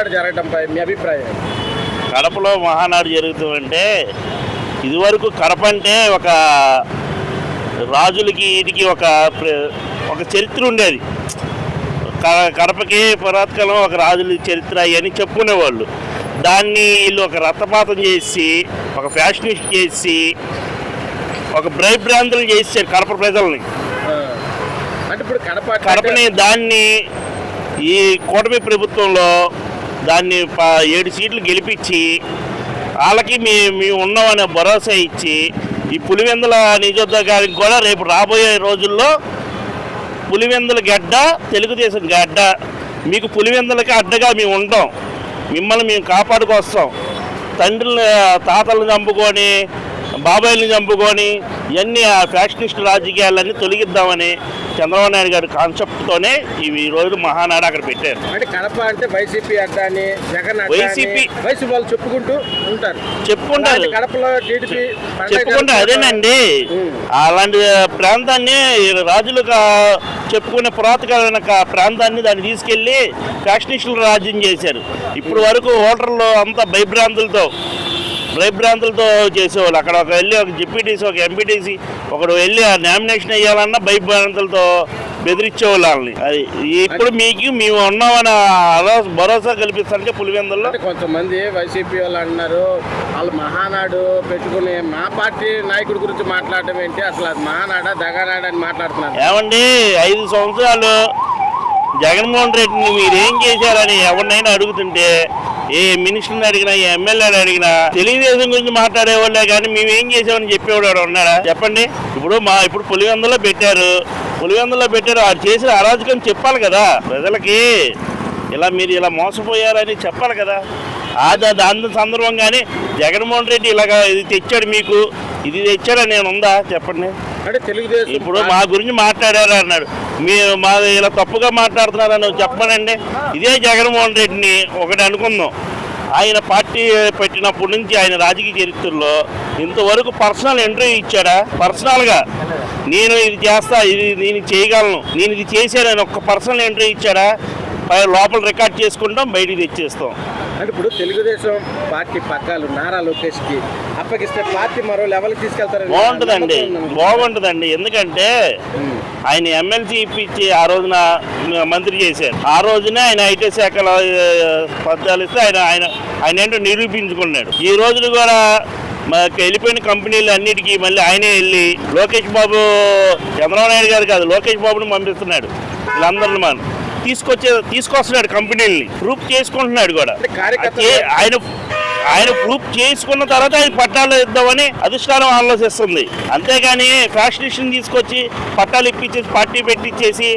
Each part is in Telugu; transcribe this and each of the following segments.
మహానాడు జరగడంపై మీ అభిప్రాయం? కడపలో మహానాడు జరుగుతుందంటే ఇదివరకు కడప అంటే ఒక రాజులకి వీటికి ఒక ఒక చరిత్ర ఉండేది కడపకి పురాతకాలం ఒక రాజుల చరిత్ర అని చెప్పుకునేవాళ్ళు దాన్ని వీళ్ళు ఒక రథపాతం చేసి ఒక ఫ్యాషనిస్ట్ చేసి ఒక భ్రాంతులు చేశారు కడప ప్రజల్ని. అంటే ఇప్పుడు కడప కడపని దాన్ని ఈ కూటమి ప్రభుత్వంలో దాన్ని ఏడు సీట్లు గెలిపించి వాళ్ళకి మీ మేము ఉన్నామనే భరోసా ఇచ్చి ఈ పులివెందుల నియోజకవర్గానికి కూడా రేపు రాబోయే రోజుల్లో పులివెందుల గడ్డ తెలుగుదేశం గడ్డ. మీకు పులివెందులకి అడ్డగా మేము ఉంటాం మిమ్మల్ని మేము కాపాడుకొస్తాం. తండ్రులు తాతలను చంపుకొని బాబాయిల్ని చంపుకొని ఇవన్నీ ఆ ఫ్యాషనిస్ట్ రాజకీయాలన్నీ తొలగిద్దామని చంద్రబాబు నాయుడు గారి కాన్సెప్ట్తోనే ఈ రోజు మహానాడు అక్కడ పెట్టారు. అంటే కడప అంటే వైసీపీ అడ్డా అని జగన్ వైసీపీ వైసీపీ వాళ్ళు చెప్పుకుంటూ ఉంటారు. చెప్పుకుంటారు. కడపలో టీడీపీ పండగ చెప్పుకుంటే జరుపుకుంటారు. అదేనండి. అలాంటి ప్రాంతాన్ని రాజులు చెప్పుకునే పురాతనమైన కా- ప్రాంతాన్ని దాన్ని తీసుకెళ్ళి ఫ్యాషనిస్టులు రాజ్యం చేశారు. ఇప్పుడు వరకు ఓటర్లు అంతా భయభ్రాంతులతో భయభ్రాంతులతో చేసేవాళ్ళు. అక్కడ ఒక వెళ్ళి ఒక జెప్యూటీసీ ఒక ఎంపీటీసీ ఒకడు వెళ్ళి ఆ నామినేషన్ వేయాలన్నా భయభ్రాంతులతో బెదిరించేవాళ్ళు వాళ్ళని. అది ఇప్పుడు మీకు మేము ఉన్నామని భరోసా కల్పిస్తారంటే పులివెందుల్లో? కొంతమంది వైసీపీ వాళ్ళు అన్నారు వాళ్ళు మహానాడు పెట్టుకుని మా పార్టీ నాయకుడి గురించి మాట్లాడడం ఏంటి? అసలు అది మహానాడా దగానాడా అని మాట్లాడుతున్నారు. ఏమండి ఐదు సంవత్సరాలు జగన్మోహన్ రెడ్డిని మీరు ఏం చేశారని ఎవరినైనా అడుగుతుంటే ఏ మినిస్టర్ని అడిగినా ఏ ఎమ్మెల్యేని అడిగినా తెలుగుదేశం గురించి మాట్లాడేవాళ్ళే కానీ మేము ఏం చేసామని చెప్పేవాడు ఉన్నాడా చెప్పండి. ఇప్పుడు మా ఇప్పుడు పులివెందులో పెట్టారు. పులివెందులో పెట్టారు. వాడు చేసిన అరాజకం చెప్పాలి కదా ప్రజలకి. ఇలా మీరు ఇలా మోసపోయారని చెప్పాలి కదా. ఆ దా- దాని సందర్భంగానే జగన్మోహన్ రెడ్డి ఇలాగా ఇది తెచ్చాడు మీకు. ఇది తెచ్చాడని నేను ఉందా? చెప్పండి. అంటే తెలుగుదేశం ఇప్పుడు మా గురించి మాట్లాడారు అన్నాడు. మీరు మా ఇలా తప్పుగా మాట్లాడుతున్నారని చెప్పనండి ఇదే జగన్మోహన్ రెడ్డిని ఒకటి అనుకుందాం. ఆయన పార్టీ పెట్టినప్పటి నుంచి ఆయన రాజకీయ చరిత్రలో ఇంతవరకు పర్సనల్ ఇంటర్వ్యూ ఇచ్చాడా? పర్సనల్గా. నేను ఇది చేస్తా ఇది నేను చేయగలను నేను ఇది చేశానని ఒక్క పర్సనల్ ఇంటర్వ్యూ ఇచ్చాడా? పై లోపల రికార్డ్ చేసుకుంటాం బయటికి తెచ్చేస్తాం. అంటే ఇప్పుడు తెలుగుదేశం పార్టీ పగ్గాలు నారా లోకేష్కి అప్పగిస్తే పార్టీ మరో లెవెల్ తీసుకెళ్తారని బాగుంటుందండి? బాగుంటుందండి. ఎందుకంటే. ఆయన ఎమ్మెల్సీ ఇప్పించి ఆ రోజున మంత్రి చేశారు. ఆ రోజునే ఆయన ఐటీ శాఖలో పద్యాలు ఇస్తే ఆయన ఆయన ఆయన ఏంటో నిరూపించుకున్నాడు. ఈ రోజున కూడా మాకు వెళ్ళిపోయిన కంపెనీలు అన్నిటికీ మళ్ళీ ఆయనే వెళ్ళి లోకేష్ బాబు చంద్రబాబు నాయుడు గారు కాదు లోకేష్ బాబుని పంపిస్తున్నాడు. వీళ్ళందరిని మనం తీసుకొచ్చే తీసుకొస్తున్నాడు కంపెనీలని. ప్రూఫ్ చేసుకుంటున్నాడు కూడా. ఆయన ఆయన ప్రూఫ్ చేసుకున్న తర్వాత ఆయన పట్టాలు ఇద్దామని అధిష్టానం ఆలోచిస్తుంది. అంతేగాని ఫ్యాషనిషన్ తీసుకొచ్చి పట్టాలు ఇప్పించేసి పార్టీ పెట్టించేసి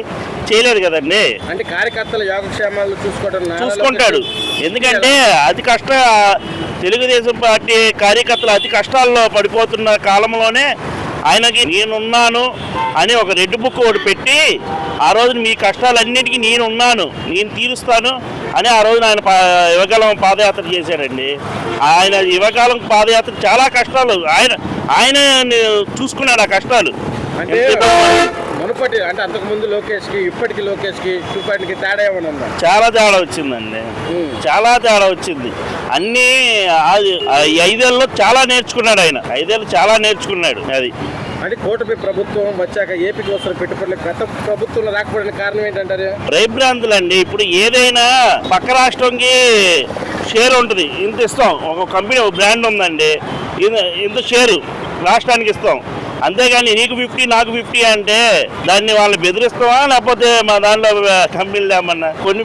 చేయలేదు కదండి. అంటే కార్యకర్తల యోగక్షేమాలు చూసుకోవడం చూసుకుంటాడు. ఎందుకంటే అతి కష్ట తెలుగుదేశం పార్టీ కార్యకర్తలు అతి కష్టాల్లో పడిపోతున్న కాలంలోనే ఆయనకి నేనున్నాను అని ఒక రెడ్ బుక్ ఒకటి పెట్టి ఆ రోజున మీ కష్టాలన్నిటికీ నేనున్నాను నేను తీరుస్తాను అని ఆ రోజున ఆయన యువకాలం పాదయాత్ర చేశాడండి. ఆయన యువకాలం పాదయాత్ర చాలా కష్టాలు. ఆయన ఆయన చూసుకున్నాడు ఆ కష్టాలు. మునుపటి అంటే అంతకు ముందు లోకేష్కి ఇప్పటికి లోకేష్కి చూపాటికి తేడా ఏమైనా ఉందా? చాలా తేడా వచ్చిందండి. చాలా తేడా వచ్చింది. అన్నీ ఐదేళ్ళలో చాలా నేర్చుకున్నాడు ఆయన. ఐదేళ్ళు చాలా నేర్చుకున్నాడు అది. అంటే కూటమి ప్రభుత్వం వచ్చాక ఏపీకి వస్తున్న పెట్టుబడులు గత ప్రభుత్వం రాకపోవడానికి కారణం ఏంటంటారు? భయభ్రాంతులు అండి ఇప్పుడు ఏదైనా పక్క రాష్ట్రంకి షేర్ ఉంటుంది ఇంత ఇస్తాం. ఒక కంపెనీ ఒక బ్రాండ్ ఉందండి ఇంత- ఇంత షేరు రాష్ట్రానికి ఇస్తాం. అంతేగాని నీకు ఫిఫ్టీ నాకు ఫిఫ్టీ అంటే దాన్ని వాళ్ళని బెదిరిస్తావా? లేకపోతే మా దాంట్లో కంపెనీలు ఏమన్నా కొన్ని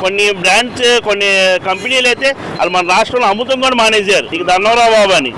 కొన్ని బ్రాండ్స్ కొన్ని కంపెనీలు అయితే వాళ్ళు మన రాష్ట్రంలో అమ్ముతం కూడా మానేశారు. ఇక ధన్నవరావు బాబు అని.